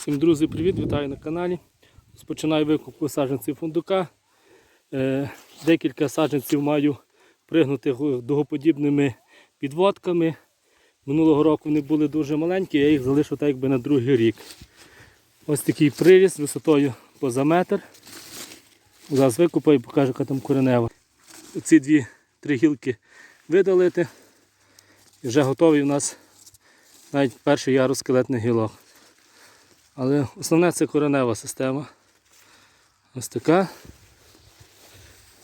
Всім друзі, привіт, вітаю на каналі. Розпочинаю викупку саджанців фундука. Е, Декілька саджанців маю пригнути дугоподібними підводками. Минулого року вони були дуже маленькі, я їх залишу так якби на другий рік. Ось такий приріст висотою поза метр. Зараз викупаю і покажу, яка там коренева. Ці дві три гілки видалити. І вже готовий у нас навіть перший ярус скелетних гілок. Але основне це коренева система. Ось така.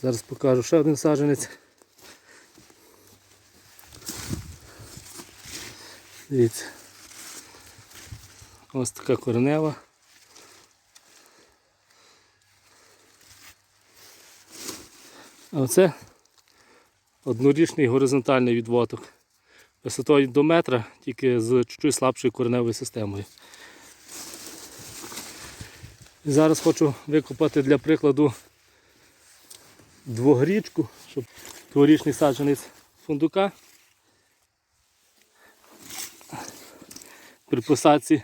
Зараз покажу ще один саджанець. Дивіться. Ось така коренева. А оце однорічний горизонтальний відводок. Висотою до метра, тільки з чуть-чуть слабшою кореневою системою. Зараз хочу викопати для прикладу двогрічку, щоб дворічний саджанець фундука. При посадці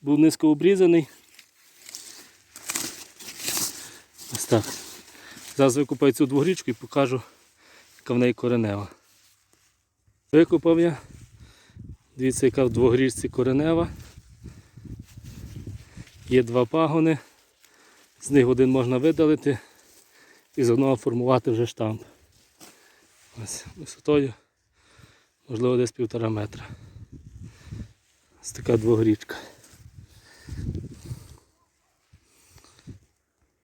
був низько обрізаний. Ось так. Зараз викопаю цю двогрічку і покажу, яка в неї коренева. Викопав я. Дивіться, яка в двогрічці коренева. Є два пагони, з них один можна видалити і з одного формувати вже штамп. Ось висотою, можливо, десь півтора метра. Ось така двогрічка.